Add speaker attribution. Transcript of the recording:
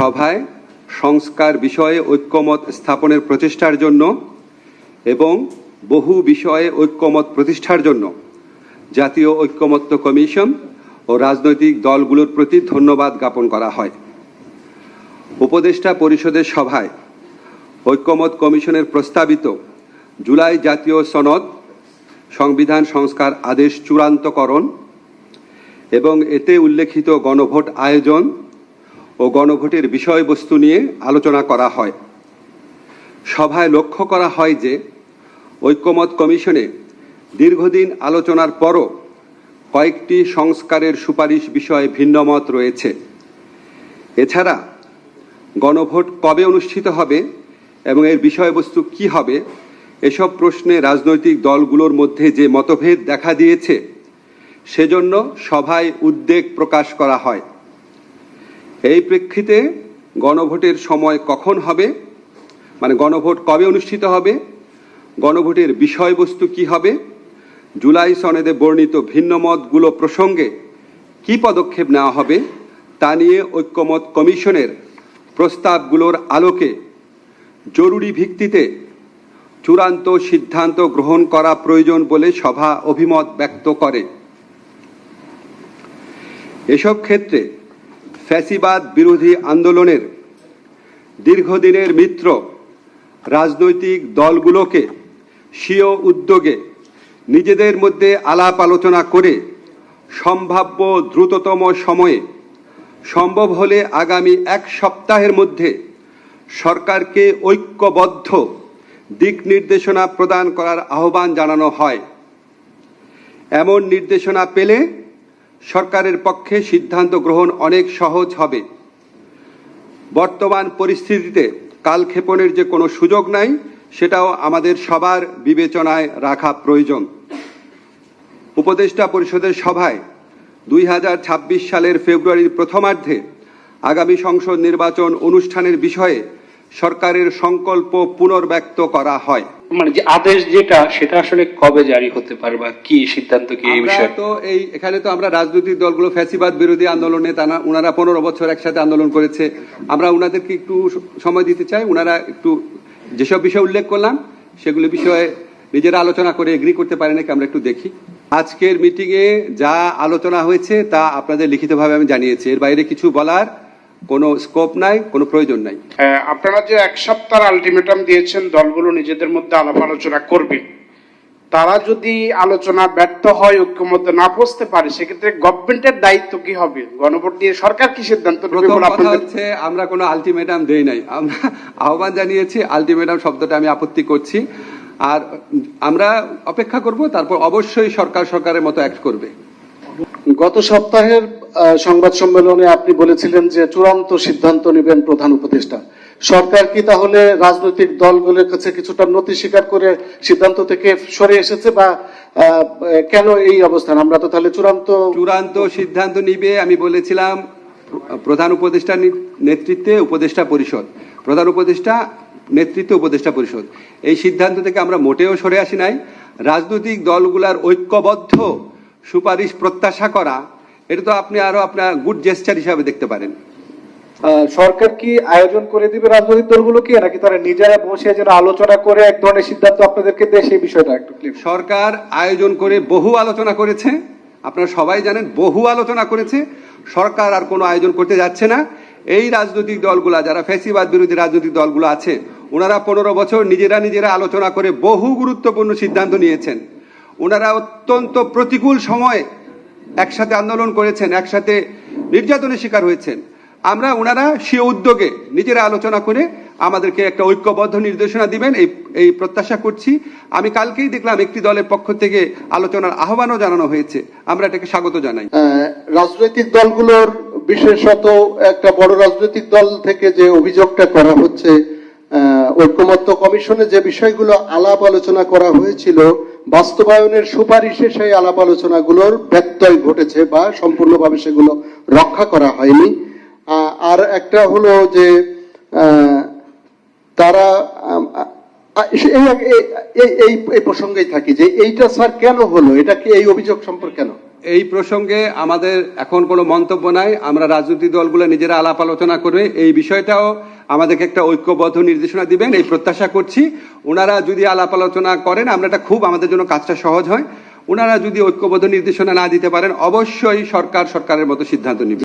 Speaker 1: সভায় সংস্কার বিষয়ে ঐক্যমত স্থাপনের প্রচেষ্টার জন্য এবং বহু বিষয়ে ঐক্যমত প্রতিষ্ঠার জন্য জাতীয় ঐক্যমত্য কমিশন ও রাজনৈতিক দলগুলোর প্রতি ধন্যবাদ জ্ঞাপন করা হয়। উপদেষ্টা পরিষদের সভায় ঐক্যমত কমিশনের প্রস্তাবিত জুলাই জাতীয় সনদ সংবিধান সংস্কার আদেশ চূড়ান্তকরণ এবং এতে উল্লেখিত গণভোট আয়োজন ও গণভোটের বিষয়বস্তু নিয়ে আলোচনা করা হয়। সভায় লক্ষ্য করা হয় যে ঐক্যমত কমিশনে দীর্ঘদিন আলোচনার পরও কয়েকটি সংস্কারের সুপারিশ বিষয়ে ভিন্নমত রয়েছে। এছাড়া গণভোট কবে অনুষ্ঠিত হবে এবং এর বিষয়বস্তু কি হবে, এসব প্রশ্নে রাজনৈতিক দলগুলোর মধ্যে যে মতভেদ দেখা দিয়েছে, সেজন্য সভায় উদ্বেগ প্রকাশ করা হয়। এই প্রেক্ষিতে গণভোটের সময় কখন হবে? মানে গণভোট কবে অনুষ্ঠিত হবে? গণভোটের বিষয়বস্তু কি হবে? জুলাই সনেদে বর্ণিত ভিন্ন মতগুলো প্রসঙ্গে কি পদক্ষেপ নেওয়া হবে? তা নিয়ে ঐক্যমত কমিশনের প্রস্তাবগুলোর আলোকে জরুরি ভিত্তিতে চূড়ান্ত সিদ্ধান্ত গ্রহণ করা প্রয়োজন বলে সভা অভিমত ব্যক্ত করে। এসব ক্ষেত্রে ফ্যাসিবাদ বিরোধী আন্দোলনের দীর্ঘদিনের মিত্র রাজনৈতিক দলগুলোকে স্বীয় উদ্যোগে নিজেদের মধ্যে আলাপ আলোচনা করে সম্ভাব্য দ্রুততম সময়ে সম্ভব হলে আগামী এক সপ্তাহের মধ্যে সরকারকে ঐক্যবদ্ধ দিক নির্দেশনা প্রদান করার আহ্বান জানানো হয়। এমন নির্দেশনা পেলে সরকারের পক্ষে সিদ্ধান্ত গ্রহণ অনেক সহজ হবে। বর্তমান পরিস্থিতিতে কালক্ষেপণের যে কোনো সুযোগ নাই, সেটাও আমাদের সবার বিবেচনায় রাখা প্রয়োজন। উপদেষ্টা পরিষদের সভায় দুই হাজার ছাব্বিশ সালের ফেব্রুয়ারির প্রথমার্ধে আগামী সংসদ নির্বাচন অনুষ্ঠানের বিষয়ে সরকারের সংকল্প পুনর্ব্যক্ত করা হয়।
Speaker 2: মানে যে আদেশ যেটা সেটা আসলে কবে জারি হতে পারে বা কি সিদ্ধান্ত কি এই বিষয়ে?
Speaker 1: তো এই এখানে তো আমরা রাজনৈতিক দলগুলো ফ্যাসিবাদ বিরোধী আন্দোলনে তারা ওনারা পনেরো বছর একসাথে আন্দোলন করেছে। আমরা ওনাদেরকে একটু সময় দিতে চাই। ওনারা একটু যেসব বিষয় উল্লেখ করলাম সেগুলো বিষয়ে নিজেরা আলোচনা করে এগ্রি করতে পারে নাকি আমরা একটু দেখি। আজকের মিটিংয়ে যা আলোচনা হয়েছে তা আপনাদের লিখিতভাবে আমি জানিয়েছি। এর বাইরে কিছু বলার কোনো স্কোপ নাই কোনো প্রয়োজন নাই।
Speaker 3: আপনারা যে এক সপ্তাহ আলটিমেটাম দিয়েছেন দলগুলো নিজেদের মধ্যে আলাপ আলোচনা করবে। তারা যদি আলোচনা ব্যর্থ হয় ঐক্যমত না পৌঁছতে পারে সেক্ষেত্রে গভর্নমেন্টের দায়িত্ব কি হবে? গণভোট দিয়ে সরকার কি সিদ্ধান্ত
Speaker 1: হচ্ছে আমরা কোনো আলটিমেটাম দেই নাই। আমরা আহ্বান জানিয়েছি আলটিমেটাম শব্দটা আমি আপত্তি করছি। আর আমরা অপেক্ষা করব তারপর অবশ্যই সরকার সরকারের মতো অ্যাক্ট করবে।
Speaker 4: গত সপ্তাহের সংবাদ সম্মেলনে আপনি বলেছিলেন যে চূড়ান্ত সিদ্ধান্ত নেবেন প্রধান উপদেষ্টা। সরকার কি তাহলে রাজনৈতিক দলগুলোর কাছে কিছুটা নতি স্বীকার করে সিদ্ধান্ত থেকে সরে এসেছে বা কেন এই অবস্থান? আমরা তো তাহলে চূড়ান্ত
Speaker 1: চূড়ান্ত সিদ্ধান্ত নিবে, আমি বলেছিলাম প্রধান উপদেষ্টা নেতৃত্বে উপদেষ্টা পরিষদ। প্রধান উপদেষ্টা নেতৃত্বে উপদেষ্টা পরিষদ। এই সিদ্ধান্ত থেকে আমরা মোটেও সরে আসি নাই। রাজনৈতিক দলগুলার ঐক্যবদ্ধ সুপারিশ প্রত্যাশা করা এটা তো আপনি আরও আপনার গুড জেস্টার হিসাবে দেখতে পারেন।
Speaker 5: সরকার কি আয়োজন করে দিবে রাজনৈতিক দলগুলোকে নাকি তারা নিজেরা বসে যেন আলোচনা করে এক ধরনের সিদ্ধান্ত আপনাদেরকে দেয়? সেই বিষয়টা একটু ক্লিয়ার
Speaker 1: সরকার আয়োজন করে বহু আলোচনা করেছে। আপনারা সবাই জানেন বহু আলোচনা করেছে। সরকার আর কোনো আয়োজন করতে যাচ্ছে না। এই রাজনৈতিক দলগুলা যারা ফ্যাসিবাদ বিরোধী রাজনৈতিক দলগুলো আছে ওনারা পনেরো বছর নিজেরা নিজেরা আলোচনা করে বহু গুরুত্বপূর্ণ সিদ্ধান্ত নিয়েছেন। ওনারা অত্যন্ত প্রতিকূল সময়ে একসাথে আন্দোলন করেছেন, একসাথে নির্যাতনের শিকার হয়েছেন। আমরা ওনারা সে উদ্যোগে নিজেরা আলোচনা করে আমাদেরকে একটা ঐক্যবদ্ধ নির্দেশনা দিবেন, এই এই প্রত্যাশা করছি। আমি কালকেই দেখলাম একটি দলের পক্ষ থেকে আলোচনার আহ্বানও জানানো হয়েছে। আমরা এটাকে স্বাগত জানাই।
Speaker 4: রাজনৈতিক দলগুলোর বিশেষত একটা বড় রাজনৈতিক দল থেকে যে অভিযোগটা করা হচ্ছে ঐক্যমত্য কমিশনে যে বিষয়গুলো আলাপ আলোচনা করা হয়েছিল বাস্তবায়নের সুপারিশে সেই আলাপ আলোচনাগুলোর ব্যত্যয় ঘটেছে বা সম্পূর্ণভাবে সেগুলো রক্ষা করা হয়নি। আর একটা হলো যে তারা এই এই প্রসঙ্গেই থাকি যে এইটা স্যার কেন হলো? এটা কি এই অভিযোগ সম্পর্কে কেন?
Speaker 1: এই প্রসঙ্গে আমাদের এখন কোনো মন্তব্য নাই। আমরা রাজনৈতিক দলগুলো নিজেরা আলাপ আলোচনা করবে এই বিষয়টাও আমাদেরকে একটা ঐক্যবদ্ধ নির্দেশনা দিবেন। এই প্রত্যাশা করছি ওনারা যদি আলাপ আলোচনা করেন, আমরা এটা খুব আমাদের জন্য কাজটা সহজ হয়। ওনারা যদি ঐক্যবদ্ধ নির্দেশনা না দিতে পারেন, অবশ্যই সরকার সরকারের মতো সিদ্ধান্ত নিবে।